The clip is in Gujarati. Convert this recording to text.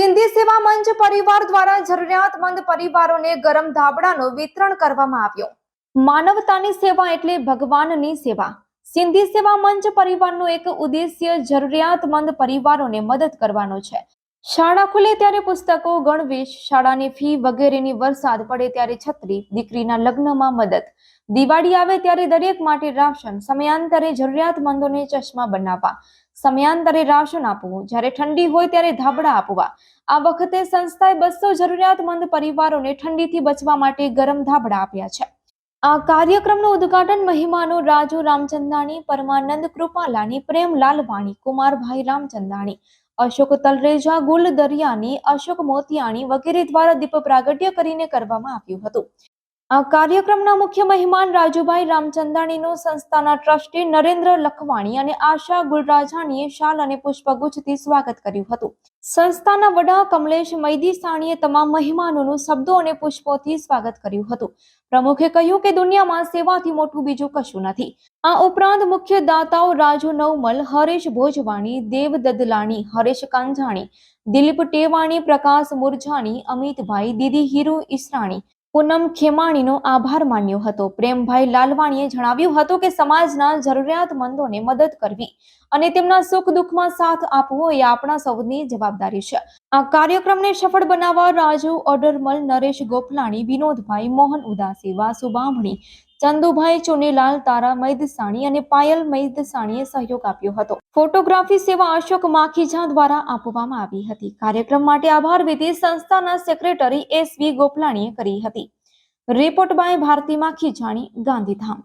સિંધી સેવા મંચ પરિવાર દ્વારા જરૂરિયાતમંદ પરિવારોને ગરમ ધાબળાનું વિતરણ કરવામાં આવ્યું. માનવતાની સેવા એટલે ભગવાનની સેવા. સિંધી સેવા મંચ પરિવારનો એક ઉદ્દેશ્ય જરૂરિયાતમંદ પરિવારોને મદદ કરવાનો છે. શાળા ખુલે ત્યારે પુસ્તકો, ગણવેશ, શાળાની ફી વગેરેની વરસાદ પડે ત્યારે છત્રી, દીકરીના લગ્નમાં મદદ. દિવાળી આવે ત્યારે દરેક માટે રાશન, સમયાંતરે જરૂરિયાતમંદોને ચશ્મા બનાવવા. સમયાંતરે રાશન આપવું, જ્યારે ઠંડી હોય ત્યારે ધાબળા આપવા. આ વખતે સંસ્થાએ બસો જરૂરિયાતમંદ પરિવારોને ઠંડીથી બચવા માટે ગરમ ધાબળા આપ્યા છે. આ કાર્યક્રમનું ઉદ્ઘાટન મહિમાનો રાજુ રામચંદાણી, પરમાનંદ કૃપાલાની પ્રેમ લાલવાણી કુમારભાઈ રામચંદાણી, અશોક તલરેજા ગુલ દરિયાની અશોક મોતિયાણી વગેરે દ્વારા દીપ પ્રાગટ્ય કરીને કરવામાં આવ્યું હતું. આ કાર્યક્રમના મુખ્ય મહેમાન રાજુભાઈ રામચંદાણીનો સંસ્થાના ટ્રસ્ટી નરેન્દ્ર લખવાણી અને આશા ગુલરાજાણીએ શાલ અને પુષ્પગુચ્છથી સ્વાગત કર્યું હતું. સંસ્થાના વડા કમલેશ મૈદીસાણીએ તમામ મહેમાનોનું શબ્દો અને પુષ્પોથી સ્વાગત કર્યું હતું. પ્રમુખે કહ્યું કે દુનિયામાં સેવાથી મોટું બીજું કશું નથી. આ ઉપરાંત મુખ્ય દાતાઓ રાજુ નવમલ, હરેશ ભોજવાણી, દેવ દદલાણી, હરેશ કાંજાણી, દિલીપ ટેવાણી, પ્રકાશ મુરજાણી, અમિતભાઈ, દીદી હીરુ ઈસરાણી પૂનમ ખેમાણીનો આભાર માન્યો હતો. પ્રેમભાઈ લાલવાણીએ જણાવ્યું હતું કે સમાજના જરૂરિયાતમંદોને મદદ કરવી અને તેમના સુખ દુઃખમાં સાથ આપવો એ આપણા સૌની જવાબદારી છે. આ કાર્યક્રમને સફળ બનાવવા રાજુ ઓડરમલ નરેશ ગોપલાણી, વિનોદભાઈ મોહન ઉદાસી, વાસુ બામણી ચંદુભાઈ ચુનીલાલ, તારા મૈદસાણી અને પાયલ મૈદસાણીએ સહયોગ આપ્યો હતો. ફોટોગ્રાફી સેવા અશોક માખીજા દ્વારા આપવામાં આવી હતી. કાર્યક્રમ માટે આભાર વિધિ સંસ્થાના સેક્રેટરી એસ વી ગોપલાણીએ કરી હતી. Report by Bharti Makhijani, Gandhidham.